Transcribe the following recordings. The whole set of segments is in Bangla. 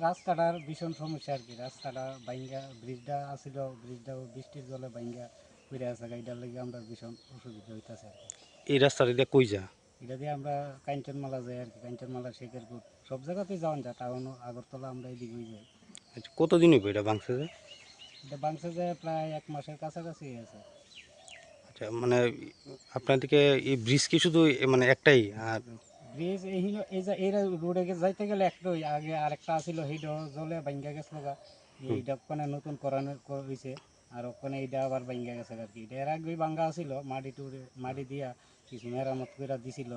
রাস্তাটার ভীষণ সমস্যা আর কি। রাস্তাটা বাইঙ্গা ব্রিজটা আসিল ব্রিজটাও বৃষ্টির জলে বাইঙ্গা ফিরে আছে এটার লেগে আমরা ভীষণ অসুবিধা হইতাছে আর কি। এই রাস্তাটা দিয়ে কই যা? এটা দিয়ে আমরা কাঞ্চনমালা যাই আর কি কাঞ্চনমালা শেখেরপুর। সব জায়গাতেই যাওয়া যায় টাউনও আগরতলা আমরা এইদিকেই যাই। আচ্ছা কতদিন হইব এটা ভাঙছে যে এটা বাংসে যায় প্রায় এক মাসের কাছাকাছি আছে। আচ্ছা মানে আপনার দিকে এই ব্রিজ কি শুধু মানে একটাই আর ব্রিজ এই হিলো- এই যে এই রোডে যাইতে গেলে একটাই আগে আরেকটা আছিল সেইটা জলে ভাঙ্গা গেছিল গা। এইটা ওখানে নতুন করানো হয়েছে আর ওখানে এইটা আবার ভাঙ্গা গেছে আর কি। এটা এর আগে ভাঙ্গা আছিল মাটি টুড়ে মাটি দিয়া কিছু মেরামত করে দিছিল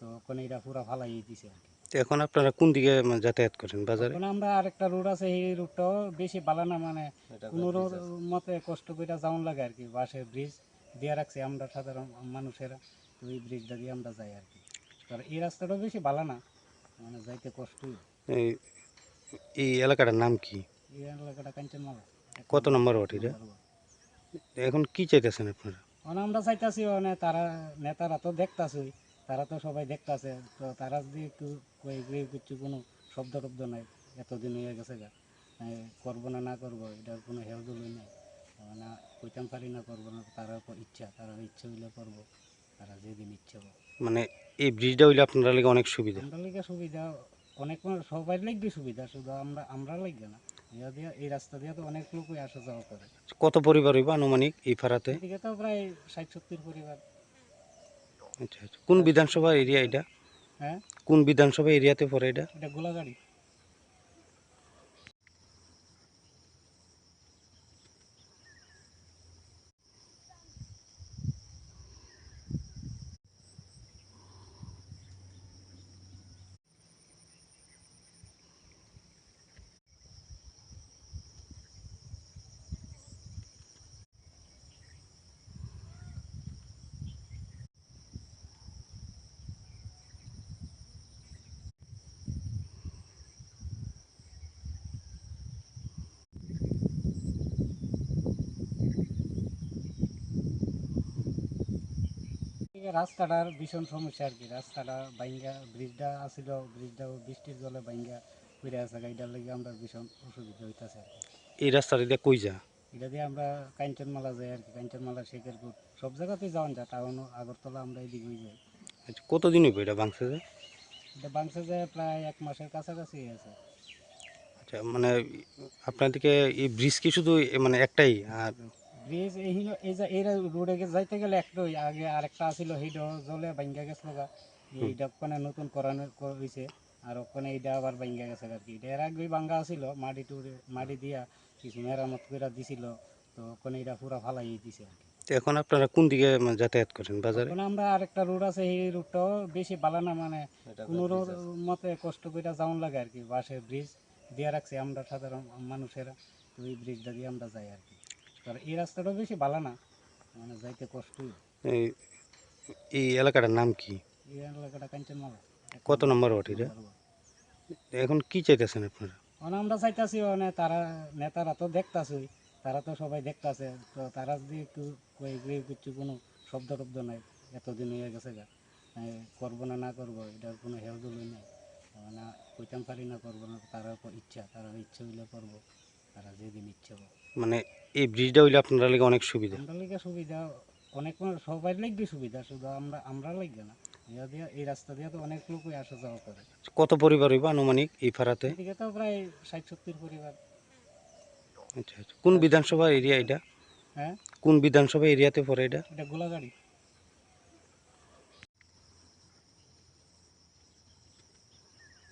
তো ওখানে এটা পুরা ফালাই দিছে আর কি। এখন আপনারা কোন দিকে মানে যাতায়াত করেন বাজারে? এখন আমরা আরেকটা রোড আছে এই রোডটাও বেশি ভালো না মানে কোনো রোড মতে কষ্ট করে যাওয়ান লাগে আর কি বাসে ব্রিজ দিয়ে রাখছি আমরা সাধারণ মানুষেরা তো এই ব্রিজটা দিয়ে আমরা যাই আর কি। আর এই রাস্তাটাও বেশি ভালো না। মানে যাইতে কষ্টই এই এলাকাটার নাম কি? এই এলাকাটা কাঞ্চনমালা। কত নম্বর ওয়ার্ড এটা? এখন কি চাইতেছেন আপনারা? মানে আমরা চাইতাছি মানে তারা নেতারা তো দেখতাছই তারা তো সবাই দেখতাছে তো তারা যদি একটু কিছু কোনো শব্দ টব্দ নাই এতদিন হয়ে গেছে গা। করব না না করব এটার কোনো হেলদুলই নাই। মানে কইতাম পারি না করব না তারা ইচ্ছা তারা ইচ্ছে হইলে করব তারা যেদিন ইচ্ছে মানে এই ব্রিজটা হইলে আপনারা লাগে অনেক সুবিধা। আমরা লিগে সুবিধা অনেক মানুষ- সবাই লাগবে সুবিধা শুধু আমরা আমরা লাগবে না। এই রাস্তা দিয়ে তো অনেক লোকই আসা যাওয়া করে। কত পরিবার হইব আনুমানিক এই ফাড়াতে এদিকে তো প্রায় ষাট সত্তর পরিবার। আচ্ছা আচ্ছা। কোন বিধানসভা এরিয়া এটা? হ্যাঁ? কোন বিধানসভা এরিয়াতে পড়ে এটা? এটা গোলাগাড়ি। এই রাস্তাটার ভীষণ সমস্যা আর কি। রাস্তাটা বাইঙ্গা ব্রিজটা আসিল ব্রিজটাও বৃষ্টির জলে বাইঙ্গা ফিরে আছে এটার লেগে আমরা ভীষণ অসুবিধা হইতাছে আর কি। এই রাস্তাটা দিয়ে কই যা? এটা দিয়ে আমরা কাঞ্চনমালা যাই আর কি কাঞ্চনমালা শেখেরপুর। সব জায়গাতেই যাওয়া যায় টাউনও আগরতলা আমরা এইদিকেই যাই। আচ্ছা কতদিন হইব এটা ভাঙছে যে এটা বাংসে যায় প্রায় এক মাসের কাছাকাছি আছে আচ্ছা মানে আপনার দিকে এই ব্রিজ কি শুধু মানে একটাই আর ব্রিজ এই হিলো- এই যে এই রোডে যাইতে গেলে একটাই আগে আরেকটা আছিল সেইটা জলে ভাঙ্গা গেছিল গা। এইটা ওখানে নতুন করানো হয়েছে আর ওখানে এইটা আবার ভাঙ্গা গেছে আর কি। এটা এর আগে ভাঙ্গা আছিল মাটি টুড়ে মাটি দিয়া কিছু মেরামত করে দিছিল তো ওখানে এটা পুরা ফালাই দিছে আর কি। এখন আপনারা কোন দিকে মানে যাতায়াত করেন বাজারে? এখন আমরা আরেকটা রোড আছে এই রোডটাও বেশি ভালো না মানে কোনো রোড মতে কষ্ট করে যাওয়ান লাগে আর কি। বাসে ব্রিজ দিয়ে রাখছি আমরা সাধারণ মানুষেরা তো এই ব্রিজটা দিয়ে আমরা যাই আর কি। এই রাস্তাটাও বেশি ভালো না। মানে যাইতে কষ্টই। এই এই এলাকাটার নাম কি? এই এলাকাটা কাঞ্চনমালা। কত নম্বর ওয়ার্ড এটা? এখন কি চাইতেছেন আপনারা? মানে আমরা চাইতাছি মানে তারা নেতারা তো দেখতাছই তারা তো সবাই দেখতাছে। তো তারা যদি একটু কিছু কোনো শব্দ টব্দ নাই এতদিন হয়ে গেছে গা। করব না না করব এটার কোনো হেলদুলই নাই। মানে কইতাম পারি না করব না তারা ইচ্ছা তারা ইচ্ছে হইলে করব। তারা যেদিন ইচ্ছে মানে এই ব্রিজটা হইলে আপনারা লাগে অনেক সুবিধা। আমরা লিগে সুবিধা অনেক সবাই লাগবে সুবিধা শুধু আমরা আমরা লাগবে না। এই রাস্তা দিয়ে তো অনেক লোকই আসা যাওয়া করে। কত পরিবার হইব আনুমানিক এই ফাড়াতে এদিকে তো প্রায় ষাট সত্তর পরিবার। আচ্ছা আচ্ছা। কোন বিধানসভা এরিয়া এটা? হ্যাঁ? কোন বিধানসভা এরিয়াতে পড়ে এটা? এটা গোলাগাড়ি।